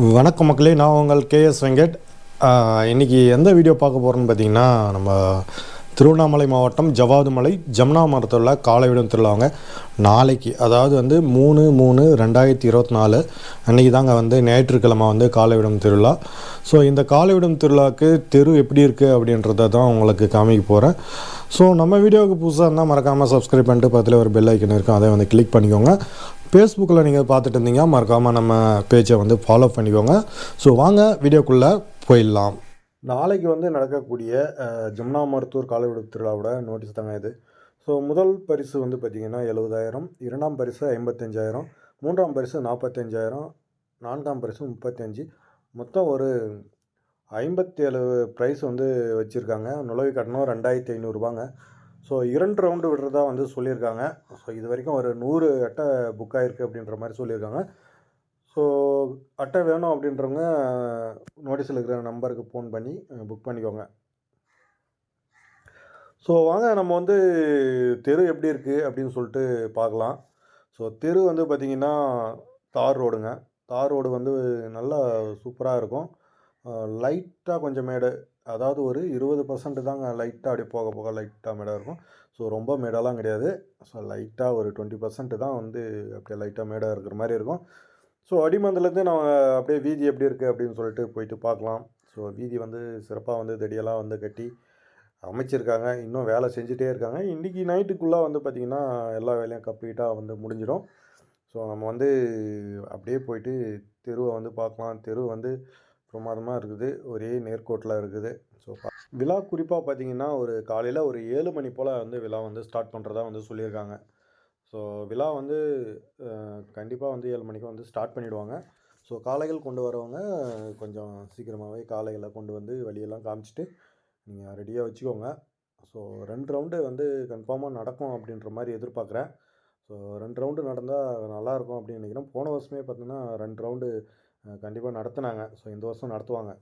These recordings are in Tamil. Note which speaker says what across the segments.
Speaker 1: வணக்கம் மக்களே நான் உங்கள் கேஎஸ் வெங்கட். இன்றைக்கி எந்த வீடியோ பார்க்க போகிறோன்னு பார்த்தீங்கன்னா நம்ம திருவண்ணாமலை மாவட்டம் ஜவாது மலை ஜம்னா மரத்தில் காலவிடம் திருவிழாங்க. நாளைக்கு அதாவது வந்து மூணு மூணு ரெண்டாயிரத்தி இருபத்தி நாலு அன்றைக்கி தாங்க வந்து ஞாயிற்றுக்கிழமை வந்து காலவிடம் திருவிழா. ஸோ இந்த காலவிடம் திருவிழாவுக்கு தெரு எப்படி இருக்குது அப்படின்றத தான் உங்களுக்கு காமிக்க போகிறேன் ஸோ நம்ம வீடியோவுக்கு புதுசாக இருந்தால் மறக்காமல் சப்ஸ்கிரைப் பண்ணிட்டு பக்கத்தில் ஒரு பெல் ஐக்கன் இருக்கும். அதை வந்து கிளிக் பண்ணிக்கோங்க. ஃபேஸ்புக்கில் நீங்கள் பார்த்துட்டு இருந்தீங்க மறக்காமல் நம்ம பேஜை வந்து ஃபாலோ பண்ணிக்கோங்க. ஸோ வாங்க வீடியோக்குள்ளே போயிடலாம். நாளைக்கு வந்து நடக்கக்கூடிய அஹ், ஜமுனா மருத்துவர் காலைவிடு திருவிழாவோட நோட்டீஸ் தாங்க இது. ஸோ முதல் பரிசு வந்து பார்த்திங்கன்னா எழுபதாயிரம் இரண்டாம் பரிசு ஐம்பத்தஞ்சாயிரம். மூன்றாம் பரிசு நாற்பத்தஞ்சாயிரம் நான்காம் பரிசு முப்பத்தஞ்சு. மொத்தம் ஒரு ஐம்பத்தேழு ப்ரைஸ் வந்து வச்சுருக்காங்க. நுழைவு கட்டணம் ரெண்டாயிரத்தி ஐநூறுரூபாங்க ஸோ இரண்டு ரவுண்டு விடுறதா வந்து சொல்லியிருக்காங்க. ஸோ இது வரைக்கும் ஒரு நூறு அட்டை புக் ஆகிருக்கு அப்படின்ற மாதிரி சொல்லியிருக்காங்க. ஸோ அட்டை வேணும் அப்படின்றவங்க நோட்டீஸில் இருக்கிற நம்பருக்கு ஃபோன் பண்ணி புக் பண்ணிக்கோங்க. ஸோ வாங்க நம்ம வந்து தெரு எப்படி இருக்குது அப்படின்னு சொல்லிட்டு பார்க்கலாம். ஸோ தெரு வந்து பார்த்திங்கன்னா தார் ரோடுங்க. தார் ரோடு வந்து நல்லா சூப்பராக இருக்கும். லைட்டாக கொஞ்சம் மேடு. அதாவது ஒரு இருபது பர்சன்ட் தாங்க லைட்டாக அப்படியே போக போக லைட்டாக மேடாக இருக்கும். ஸோ ரொம்ப மேடெல்லாம் கிடையாது. ஸோ லைட்டாக ஒரு டுவெண்ட்டி பர்சன்ட் தான் வந்து அப்படியே லைட்டாக மேடாக இருக்கிற மாதிரி இருக்கும். ஸோ அடிமந்தலேருந்து நம்ம அப்படியே வீதி எப்படி இருக்குது அப்படின்னு சொல்லிட்டு போயிட்டு பார்க்கலாம். ஸோ வீதி வந்து சிறப்பாக வந்து தடியெல்லாம் வந்து கட்டி அமைச்சிருக்காங்க. இன்னும் வேலை செஞ்சுட்டே இருக்காங்க. இன்றைக்கி நைட்டுக்குள்ளே வந்து பார்த்திங்கன்னா எல்லா வேலையும் கம்ப்ளீட்டாக வந்து முடிஞ்சிடும். ஸோ நம்ம வந்து அப்படியே போயிட்டு தெருவை வந்து பார்க்கலாம். தெரு வந்து பிரமாதமாக இருக்குது. ஒரே நேர்கோட்டில் இருக்குது. ஸோ விழா குறிப்பாக பார்த்தீங்கன்னா ஒரு காலையில் ஒரு ஏழு மணி போல் வந்து விழா வந்து ஸ்டார்ட் பண்ணுறதா வந்து சொல்லியிருக்காங்க. ஸோ விழா வந்து கண்டிப்பாக வந்து ஏழு மணிக்கு வந்து ஸ்டார்ட் பண்ணிவிடுவாங்க ஸோ காளைகள் கொண்டு வரவங்க கொஞ்சம் சீக்கிரமாகவே காளைகளை கொண்டு வந்து வழியெல்லாம் காமிச்சிட்டு நீங்கள் ரெடியாக வச்சுக்கோங்க. ஸோ ரெண்டு ரவுண்டு வந்து கன்ஃபார்மாக நடக்கும் அப்படின்ற மாதிரி எதிர்பார்க்குறேன். ஸோ ரெண்டு ரவுண்டு நடந்தால் நல்லாயிருக்கும் அப்படின்னு நினைக்கிறேன். போன வருஷமே பார்த்தீங்கன்னா ரெண்டு ரவுண்டு கண்டிப்பாக நடத்துனாங்க. ஸோ இந்த வருஷம் நடத்துவாங்க.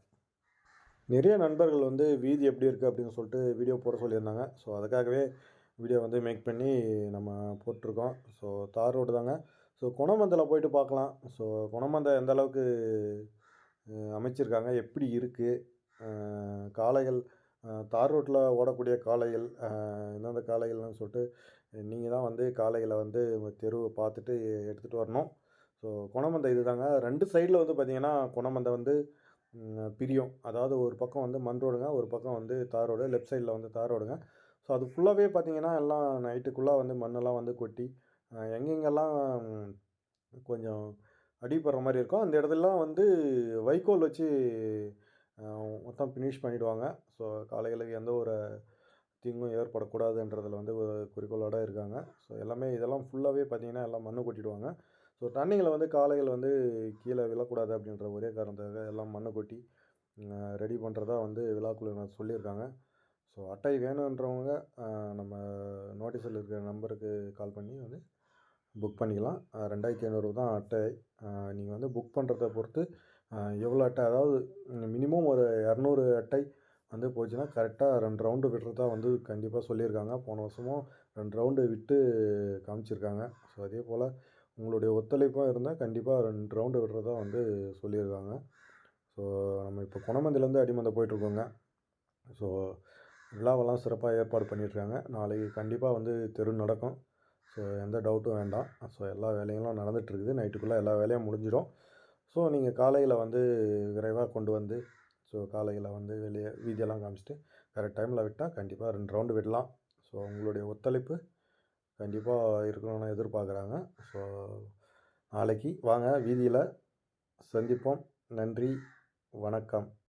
Speaker 1: நிறைய நண்பர்கள் வந்து வீதி எப்படி இருக்குது அப்படின்னு சொல்லிட்டு வீடியோ போட சொல்லியிருந்தாங்க. ஸோ அதுக்காகவே வீடியோ வந்து மேக் பண்ணி நம்ம போட்டிருக்கோம். ஸோ தார் ரோடு தாங்க. ஸோ குணமந்தில் போயிட்டு பார்க்கலாம். ஸோ குணமந்தை எந்த அளவுக்கு அமைச்சிருக்காங்க எப்படி இருக்குது காளைகள் தார் ரோட்டில் ஓடக்கூடிய காளைகள் எந்தெந்த காளைகள்னு சொல்லிட்டு நீங்கள் தான் வந்து காளைகளை வந்து தெருவை பார்த்துட்டு எடுத்துகிட்டு வரணும். ஸோ குணமந்தை இது தாங்க ரெண்டு சைடில் வந்து பார்த்திங்கன்னா குணமந்தை வந்து பிரியும். அதாவது ஒரு பக்கம் வந்து மண் ரோடுங்க ஒரு பக்கம் வந்து தார் ரோடு. லெஃப்ட் சைடில் வந்து தார் ரோடுங்க. ஸோ அது ஃபுல்லாகவே பார்த்தீங்கன்னா எல்லாம் நைட்டுக்குள்ளே வந்து மண்ணெல்லாம் வந்து கொட்டி எங்கெங்கெல்லாம் கொஞ்சம் அடிப்படுற மாதிரி இருக்கும் அந்த இடத்துலலாம் வந்து வைக்கோல் வச்சு மொத்தம் ஃபினிஷ் பண்ணிவிடுவாங்க ஸோ காளைகளுக்கு எந்த ஒரு தீங்கும் ஏற்படக்கூடாதுன்றதில் வந்து ஒரு குறிக்கோளோடு இருக்காங்க. ஸோ எல்லாமே இதெல்லாம் ஃபுல்லாகவே பார்த்தீங்கன்னா எல்லாம் மண்ணு கொட்டிடுவாங்க. ஸோ ரன்னிங்கில் வந்து காளைகள் வந்து கீழே விழக்கூடாது அப்படின்ற ஒரே காரணத்துக்காக எல்லாம் மண்ணை கொட்டி ரெடி பண்ணுறதா வந்து விழாக்குழுவினர் சொல்லியிருக்காங்க. ஸோ அட்டை வேணுன்றவங்க நம்ம நோட்டீஸில் இருக்கிற நம்பருக்கு கால் பண்ணி வந்து புக் பண்ணிக்கலாம். ரெண்டாயிரத்தி ஐநூறு தான் அட்டை. நீங்கள் வந்து புக் பண்ணுறத பொறுத்து எவ்வளோ அட்டை? அதாவது மினிமம் ஒரு இரநூறு அட்டை வந்து போச்சுன்னா கரெக்டாக ரெண்டு ரவுண்டு விடுறதா வந்து கண்டிப்பாக சொல்லியிருக்காங்க. போன வருஷமும் ரெண்டு ரவுண்டு விட்டு காமிச்சிருக்காங்க. ஸோ அதே போல் உங்களுடைய ஒத்துழைப்பாக இருந்தால் கண்டிப்பாக ரெண்டு ரவுண்டு விடுறதா வந்து சொல்லியிருக்காங்க. ஸோ நம்ம இப்போ குணமந்திலேருந்து அடிமந்தை போயிட்டுருக்கோங்க. ஸோ விழாவெல்லாம் சிறப்பாக ஏற்பாடு பண்ணியிருக்காங்க. நாளைக்கு கண்டிப்பாக வந்து தெரு நடக்கும். ஸோ எந்த டவுட்டும் வேண்டாம். ஸோ எல்லா வேலைகளும் நடந்துகிட்ருக்குது நைட்டுக்குள்ளே எல்லா வேலையும் முடிஞ்சிடும். ஸோ நீங்கள் காலையில் வந்து விரைவாக கொண்டு வந்து ஸோ காலையில் வந்து வெளியே வீதியெல்லாம் காமிச்சிட்டு கரெக்ட் டைமில் விட்டால் கண்டிப்பாக ரெண்டு ரவுண்டு விடலாம். ஸோ உங்களுடைய ஒத்துழைப்பு கண்டிப்பாக இருக்கணும்னு எதிர்பார்க்குறாங்க. ஸோ நாளைக்கு வாங்க வீதியில் சந்திப்போம். நன்றி வணக்கம்.